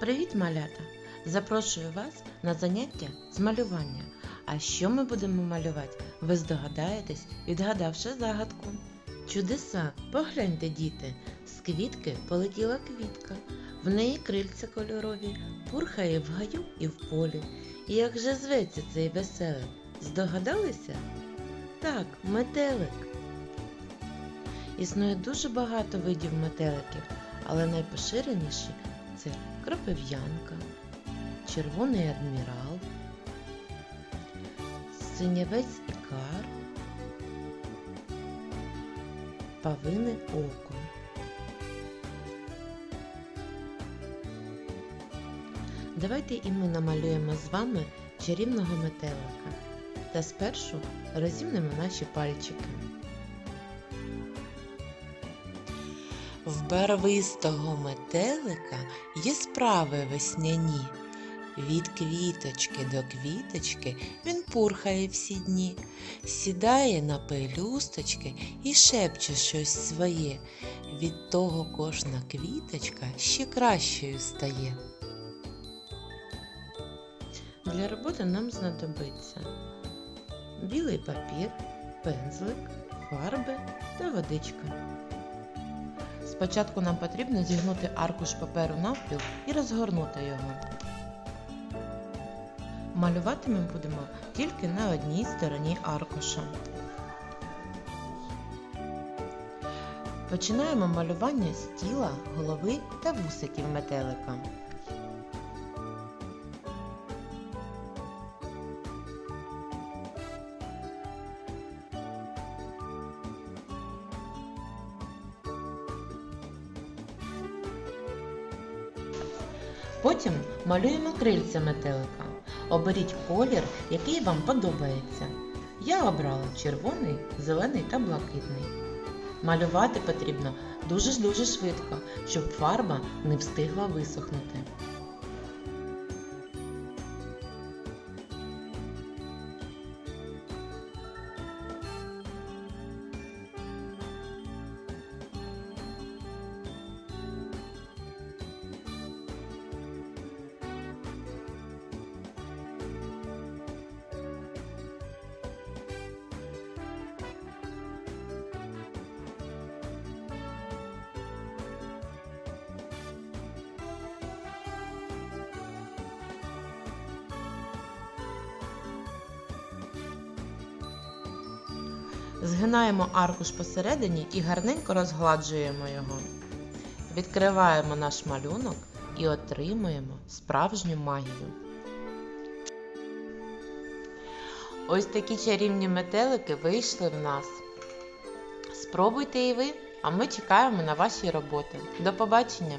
Привіт, малята! Запрошую вас на заняття з малювання. А що ми будемо малювати? Ви здогадаєтесь, відгадавши загадку. Чудеса, погляньте, діти, з квітки полетіла квітка, в неї крильця кольорові, пурхає в гаю і в полі. І як же зветься цей веселий? Здогадалися? Так, метелик. Існує дуже багато видів метеликів, але найпоширеніші це кропив'янка, червоний адмірал, синявець ікар, павине око. Давайте і ми намалюємо з вами чарівного метелика. Та спершу розімнемо наші пальчики. В барвистого метелика є справи весняні. Від квіточки до квіточки він пурхає всі дні, сідає на пелюсточки і шепче щось своє. Від того кожна квіточка ще кращою стає. Для роботи нам знадобиться білий папір, пензлик, фарби та водичка. Спочатку нам потрібно зігнути аркуш паперу навпіл і розгорнути його. Малювати ми будемо тільки на одній стороні аркуша. Починаємо малювання з тіла, голови та вусиків метелика. Потім малюємо крильця метелика. Оберіть колір, який вам подобається. Я обрала червоний, зелений та блакитний. Малювати потрібно дуже-дуже швидко, щоб фарба не встигла висохнути. Згинаємо аркуш посередині і гарненько розгладжуємо його. Відкриваємо наш малюнок і отримуємо справжню магію. Ось такі чарівні метелики вийшли в нас. Спробуйте і ви, а ми чекаємо на ваші роботи. До побачення!